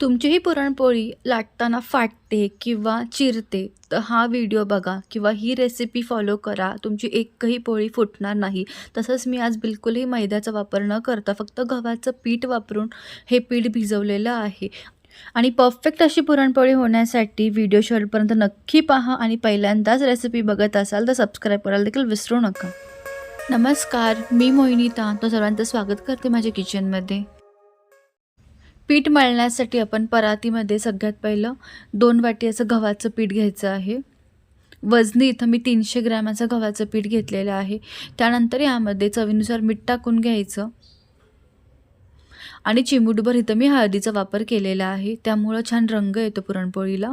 तुमचीही पुरणपोळी लाटताना फाटते किंवा चिरते तर हा व्हिडिओ बघा किंवा ही रेसिपी फॉलो करा. तुमची एकही पोळी फुटणार नाही. तसंच मी आज बिलकुलही मैद्याचा वापर न करता फक्त गव्हाचं पीठ वापरून हे पीठ भिजवलेलं आहे. आणि परफेक्ट अशी पुरणपोळी होण्यासाठी व्हिडिओ शेवटपर्यंत नक्की पहा आणि पहिल्यांदाच रेसिपी बघत असाल तर सबस्क्राईब करायला देखील विसरू नका. नमस्कार मी मोहिनीता. तो सर्वांचं स्वागत करते माझ्या किचनमध्ये पीठ मळण्यासाठी आपण परातीमध्ये सगळ्यात पहिलं दोन वाटी असं गव्हाचं पीठ घ्यायचं आहे. वजनी इथं मी तीनशे ग्रॅमाचं गव्हाचं पीठ घेतलेलं आहे. त्यानंतर यामध्ये चवीनुसार मीठ टाकून घ्यायचं. आणि चिमूटभर इथं मी हळदीचा वापर केलेला आहे. त्यामुळं छान रंग येतो पुरणपोळीला.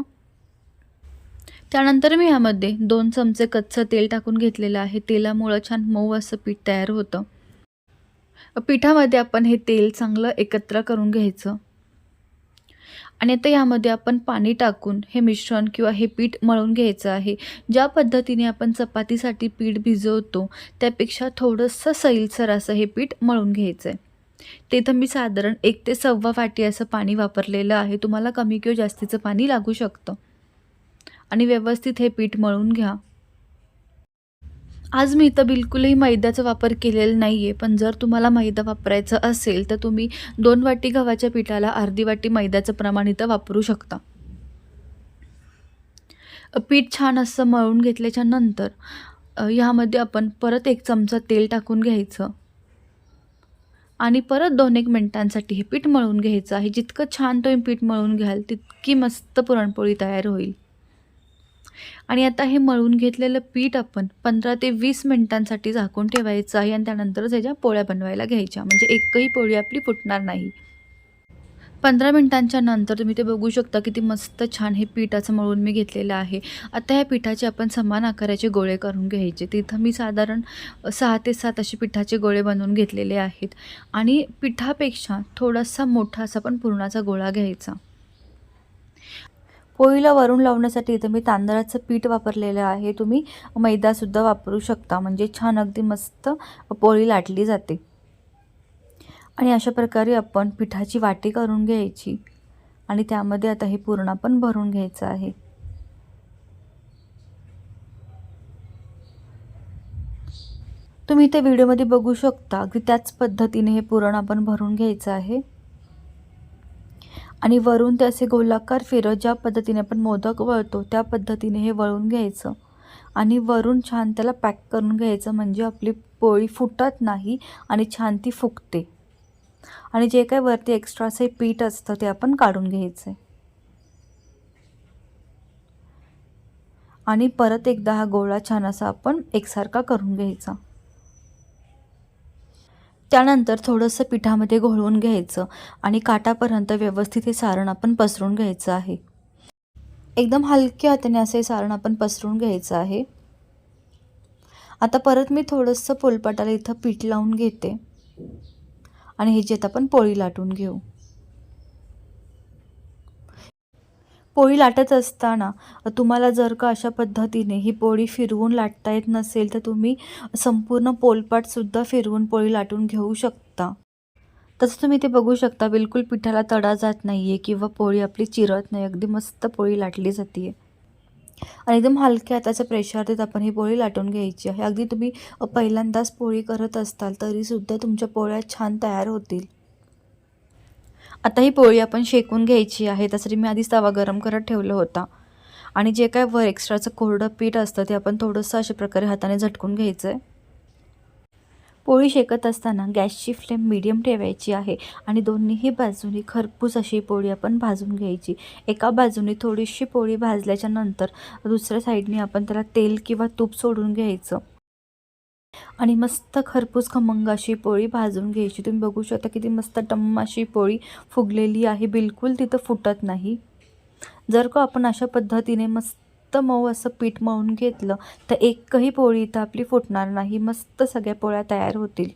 त्यानंतर मी ह्यामध्ये दोन चमचे कच्चं तेल टाकून घेतलेलं आहे. तेलामुळं छान मऊ असं पीठ तयार होतं. पिठामध्ये आपण हे तेल चांगलं एकत्र करून घ्यायचं. आणि आता यामध्ये आपण पाणी टाकून हे मिश्रण किंवा हे पीठ मळून घ्यायचं आहे. ज्या पद्धतीने आपण चपातीसाठी पीठ भिजवतो त्यापेक्षा थोडंसं सैलसर असं हे पीठ मळून घ्यायचं आहे तिथं मी साधारण एक ते सव्वा वाटी असं पाणी वापरलेलं आहे. तुम्हाला कमी किंवा जास्तीचं पाणी लागू शकतं. आणि व्यवस्थित हे पीठ मळून घ्या. आज मी इथं बिलकुलही मैद्याचा वापर केलेला नाही आहे पण जर तुम्हाला मैदा वापरायचा असेल तर तुम्ही दोन वाटी गव्हाच्या पिठाला अर्धी वाटी मैद्याचं प्रमाण इथं वापरू शकता. पीठ छान असं मळून घेतल्याच्या नंतर ह्यामध्ये आपण परत एक चमचा तेल टाकून घ्यायचं. आणि परत दोन एक मिनटांसाठी हे पीठ मळून घ्यायचं आहे. जितकं छान तुम्ही पीठ मळून घ्याल तितकी मस्त पुरणपोळी तयार होईल. आणि आता हे मळून घेतलेलं पीठ आपण पंधरा ते वीस मिनिटांसाठी झाकून ठेवायचं आहे आणि त्यानंतर त्याच्या पोळ्या बनवायला घ्यायच्या. म्हणजे एकही पोळी आपली फुटणार नाही. पंधरा मिनिटांच्या नंतर तुम्ही ते बघू शकता किती मस्त छान हे पिठाचं मळून मी घेतलेलं आहे. आता ह्या पिठाचे आपण समान आकाराचे गोळे करून घ्यायचे. तिथं मी साधारण सहा ते सात असे पिठाचे गोळे बनवून घेतलेले आहेत. आणि पिठापेक्षा थोडासा मोठा असा पण पुरणाचा गोळा घ्यायचा. पोळीला वरून लावण्यासाठी इथं मी तांदळाचं पीठ वापरलेलं आहे. तुम्ही मैदासुद्धा वापरू शकता. म्हणजे छान अगदी मस्त पोळी लाटली जाते. आणि अशा प्रकारे आपण पिठाची वाटी करून घ्यायची. आणि त्यामध्ये आता हे पूर्ण आपण भरून घ्यायचं आहे. तुम्ही इथे व्हिडिओमध्ये बघू शकता अगदी त्याच पद्धतीने हे पुरण आपण भरून घ्यायचं आहे. आणि वरून ते असे गोलाकार फिरत ज्या पद्धतीने आपण मोदक वळतो त्या पद्धतीने हे वळून घ्यायचं. आणि वरून छान त्याला पॅक करून घ्यायचं म्हणजे आपली पोळी फुटत नाही आणि छान ती फुगते. आणि जे काही वरती एक्स्ट्राचं पीठ असतं ते आपण काढून घ्यायचं. आहे आणि परत एकदा हा गोळा छान असा आपण एकसारखा करून घ्यायचा. त्यानंतर थोडंसं पिठामध्ये घोळवून घ्यायचं आणि काटापर्यंत व्यवस्थित हे सारण आपण पसरून घ्यायचं आहे. एकदम हलक्या हाताने असं हे सारण आपण पसरून घ्यायचं आहे. आता परत मी थोडंसं पोलपाटाला इथं पीठ लावून घेते. आणि हे जे आपण पोळी लाटून घेऊ. पोळी लाटत असताना तुम्हाला जर का अशा पद्धतीने ही पोळी फिरवून लाटता येत नसेल तर तुम्ही संपूर्ण पोलपाटसुद्धा फिरवून पोळी लाटून घेऊ शकता. तसं तुम्ही ते बघू शकता बिलकुल पिठाला तडा जात नाही आहे किंवा पोळी आपली चिरत नाही अगदी मस्त पोळी लाटली जाते आणि एकदम हलक्या हाताच्या प्रेशर देत आपण ही पोळी लाटून घ्यायची आहे. अगदी तुम्ही पहिल्यांदाच पोळी करत असताल तरीसुद्धा तुमच्या पोळ्या छान तयार होतील. आता ही पोळी आपण शेकून घ्यायची आहे. त्यासाठी मी आधीच तवा गरम करत ठेवला होता. आणि जे काय वर एक्स्ट्राचं कोरडं पीठ असतं ते आपण थोडंसं अशा प्रकारे हाताने झटकून घ्यायचं आहे पोळी शेकत असताना गॅसची फ्लेम मीडियम ठेवायची आहे आणि दोन्हीही बाजूनी खरपूस अशी पोळी आपण भाजून घ्यायची. एका बाजूने थोडीशी पोळी भाजल्याच्या नंतर दुसऱ्या साईडने आपण त्याला तेल किंवा तूप सोडून घ्यायचं. आणि मस्त खरपूस खमंग अशी पोळी भाजून घ्यायची. तुम्ही बघू शकता किती मस्त टम्म अशी पोळी फुगलेली आहे. बिलकुल तिथं फुटत नाही. जर का आपण अशा पद्धतीने मस्त मऊ असं पीठ मळून घेतलं तर एकही पोळी इथं आपली फुटणार नाही. मस्त सगळ्या पोळ्या तयार होतील.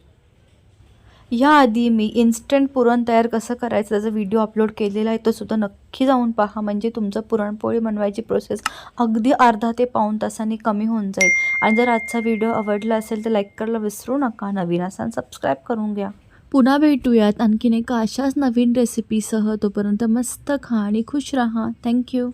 याआधी मी इन्स्टंट पुरण तयार कसं करायचं त्याचा व्हिडिओ अपलोड केलेला आहे तो सुद्धा नक्की जाऊन पहा. म्हणजे तुमचं पुरणपोळी बनवायची प्रोसेस अगदी अर्धा ते पाऊण तासाने कमी होऊन जाईल. आणि जर आजचा व्हिडिओ आवडला असेल तर लाईक करायला विसरू नका. नवीन असाल सबस्क्राईब करून घ्या. पुन्हा भेटूयात आणखीन एका अशाच नवीन रेसिपीसह तोपर्यंत मस्त खा आणि खुश राहा. थँक्यू